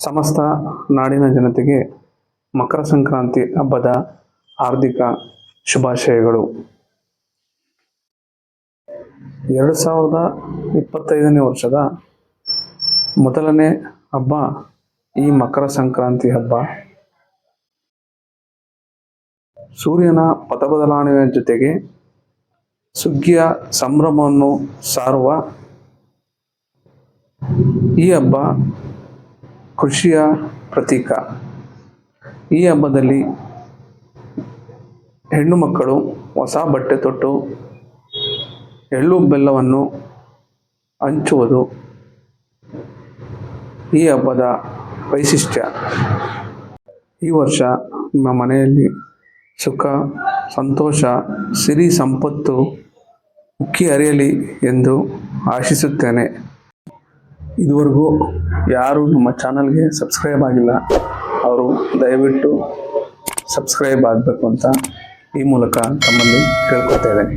ಸಮಸ್ತ ನಾಡಿನ ಜನತೆಗೆ ಮಕರ ಸಂಕ್ರಾಂತಿ ಹಬ್ಬದ ಹಾರ್ದಿಕ ಶುಭಾಶಯಗಳು. ಎರಡು ಸಾವಿರದ ಇಪ್ಪತ್ತೈದನೇ ವರ್ಷದ ಮೊದಲನೇ ಹಬ್ಬ ಈ ಮಕರ ಸಂಕ್ರಾಂತಿ ಹಬ್ಬ. ಸೂರ್ಯನ ಪಥಬದಲಾವಣೆಯ ಜೊತೆಗೆ ಸುಗ್ಗಿಯ ಸಂಭ್ರಮವನ್ನು ಸಾರುವ ಈ ಹಬ್ಬ ಕೃಷಿಯ ಪ್ರತೀಕ. ಈ ಹಬ್ಬದಲ್ಲಿ ಹೆಣ್ಣು ಮಕ್ಕಳು ಹೊಸ ಬಟ್ಟೆ ತೊಟ್ಟು, ಎಳ್ಳು ಬೆಲ್ಲವನ್ನು ಹಂಚುವುದು ಈ ಹಬ್ಬದ ವೈಶಿಷ್ಟ್ಯ. ಈ ವರ್ಷ ನಿಮ್ಮ ಮನೆಯಲ್ಲಿ ಸುಖ, ಸಂತೋಷ, ಸಿರಿ ಸಂಪತ್ತು ಉಕ್ಕಿ ಅರಿಯಲಿ ಎಂದು ಆಶಿಸುತ್ತೇನೆ. ಇದುವರೆಗೂ ಯಾರು ನಮ್ಮ ಚಾನಲ್ಗೆ ಸಬ್ಸ್ಕ್ರೈಬ್ ಆಗಿಲ್ಲ, ಅವರು ದಯವಿಟ್ಟು ಸಬ್ಸ್ಕ್ರೈಬ್ ಆಗಬೇಕು ಅಂತ ಈ ಮೂಲಕ ತಮ್ಮಲ್ಲಿ ಕೇಳ್ಕೊತಾ ಇದ್ದೇನೆ.